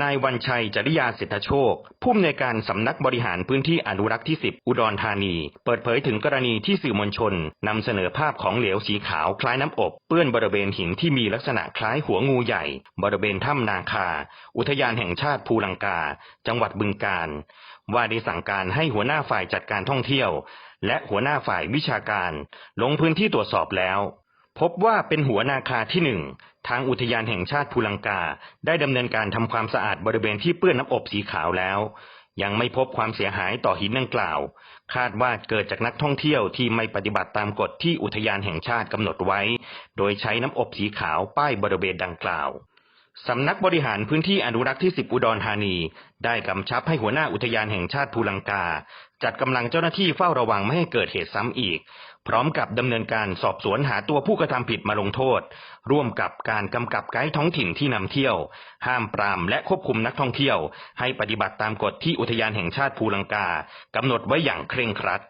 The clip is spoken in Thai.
นายวันชัยจริยาเศรษฐโชค ผู้อำนวยการสำนักบริหารพื้นที่อนุรักษ์ที่ 10 อุดรธานี เปิดเผยถึงกรณีที่สื่อมวลชนนำเสนอภาพของเหลวสีขาวคล้ายน้ำอบเปื้อนบริเวณหินที่มีลักษณะคล้ายหัวงูใหญ่ บริเวณถ้ำนาคา อุทยานแห่งชาติภูลังกา จังหวัดบึงกาฬว่าได้สั่งการให้หัวหน้าฝ่ายจัดการท่องเที่ยว และหัวหน้าฝ่ายวิชาการ ลงพื้นที่ตรวจสอบแล้ว พบว่าเป็นหัวนาคาที่หนึ่งทางอุทยานแห่งชาติภูลังกา ได้ดำเนินการทำความสะอาดบริเวณที่เปื้อนน้ำอบสีขาวแล้ว ยังไม่พบความเสียหายต่อหินดังกล่าว คาดว่าเกิดจากนักท่องเที่ยวที่ไม่ปฏิบัติตามกฎที่อุทยานแห่งชาติกำหนดไว้ โดยใช้น้ำอบสีขาวป้ายบริเวณดังกล่าว สำนักบริหารพื้นที่อนุรักษ์ที่ 10 อุดรธานี ได้กำชับให้หัวหน้าอุทยานแห่งชาติภูลังกา จัดกำลังเจ้าหน้าที่เฝ้าระวังไม่ให้เกิดเหตุซ้ำอีก พร้อมกับดำเนินการสอบสวนหาตัวผู้กระทำผิดมาลงโทษ ร่วมกับการกำกับไกด์ท้องถิ่นที่นำเที่ยว ห้ามปรามและควบคุมนักท่องเที่ยว ให้ปฏิบัติตามกฎที่อุทยานแห่งชาติภูลังกากำหนดไว้อย่างเคร่งครัด